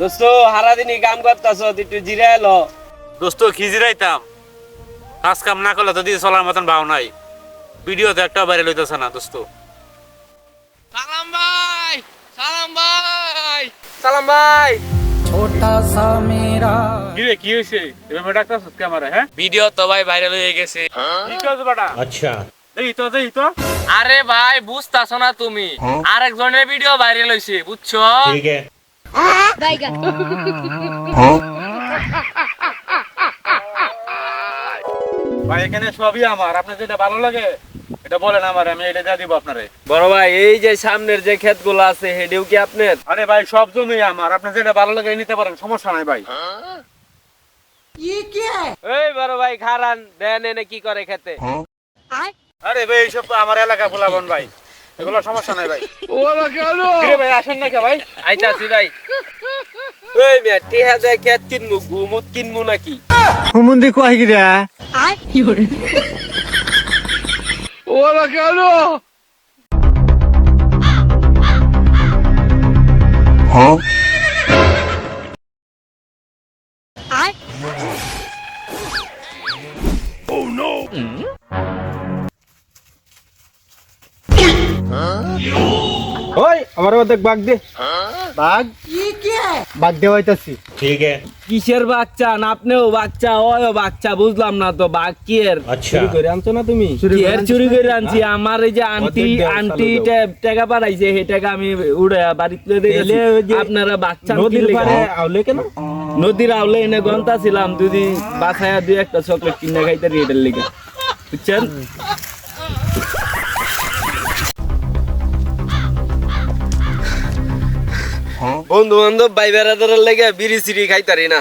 দোস্ত সারাদিনই কাম করতেছ একটু জিরা এলো কি জিরাইতাম? কাজ কাম না করলে তো চলার মতন ভাও নাই। ভিডিও তো একটা বাইরে না সালাম ভাই সালাম ভাই। সালাম ভাই। ছোটা সা মেরা কি হইছে? হ্যাঁ? ভিডিও তো ভাই ভাইরাল হয়ে গেছে। হ্যাঁ? কি বাটা। আচ্ছা। দেই তো দেই তো আরে ভাই বুঝতাছ না তুমি? হ্যাঁ? আরেকজনের ভিডিও ভাইরাল হইছে বুঝছ? ঠিক আছে। Vaya. ভাই এখানে সবই আমার। আপনার যেটা ভালো লাগে এটা বলেন আমার আমি এটা দিয়ে দিব আপনারে। বড় ভাই এই যে সামনের যে ক্ষেতগুলো আছে হেডিও কি আপনার? আরে ভাই সব জমি আমার। আপনার যেটা ভালো লাগে নিতে পারেন সমস্যা নাই ভাই। এই বড় ভাই খারান দেন এনে কি করে খেতে? আরে ভাই এইসব তো আমার এলাকা বলাবন ভাই। এগুলো সমস্যা নাই ভাই। কি রে ভাই আসেন না কে ভাই আইতাছি ভাই। এই মিয়া টিহা যায় খেত কিনমু গুমুত কিনমু নাকি? হুমুন্দি কয় গিরা হ্যাঁ? ওই আমার বাঘ দে। বাঘ? বাঘ দে হইতাছি। ঠিক। কিসের বাচ্চা? না আপনিও বাচ্চা ওই বাচ্চা বুঝলাম না তো বাঘ কি এর আচ্ছা। চুরি করে আনছো না তুমি? এর চুরি করে আনছি আমার এই যে আন্টি আন্টি টাকা পাড়াইছে সেই টাকা আমি উড়ে বাড়িতে দিলে আপনারা বাচ্চা নদীর পারে আউলে কেন? নদীর আউলে এনে গন্তা ছিলাম দুদিন বাসায় দুই একটা চকলেট কিনে খাইতে রেটের বুঝছেন? বন্ধু বান্ধব ভাই বেড়াদারের লেগে বিড়ি সিড়ি খাইতারি না।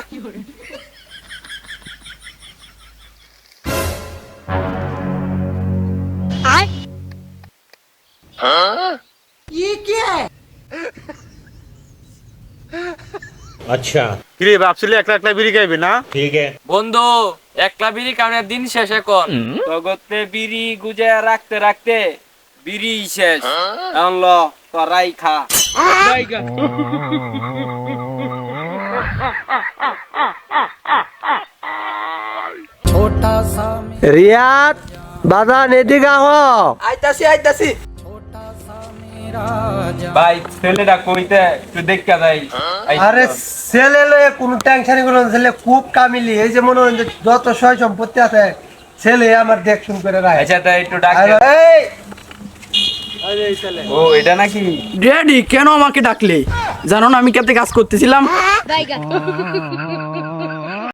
হ্যাঁ? ইয়ে আচ্ছা। কিরে ভাবছিলি একলা একলা বিড়ি খাইবি না? ঠিক আছে। বন্ধু একটা বিড়ি কারণে দিন শেষে কর জগতে বিড়ি গুজে রাখতে রাখতে বিড়ি শেষ। তোরাই খা। রিয়াদ বাদান এদিকে আহ। আইতাছি আইতাছি। ভাই ছেলেটা কইতে একটু দেখা যাই। আরে ছেলে লয়ে কোনো টেনশনগুলো ছেলে খুব কামিলি। এই যে মনে হয় যে যত সয় সম্পত্তি আছে ছেলে আমার দেখশুন করে রাখে আচ্ছা তাই একটু ডাক এই ও এটা নাকি? ড্যাডি কেন আমাকে ডাকলে? জানো না আমি কাতে কাজ করতেছিলাম.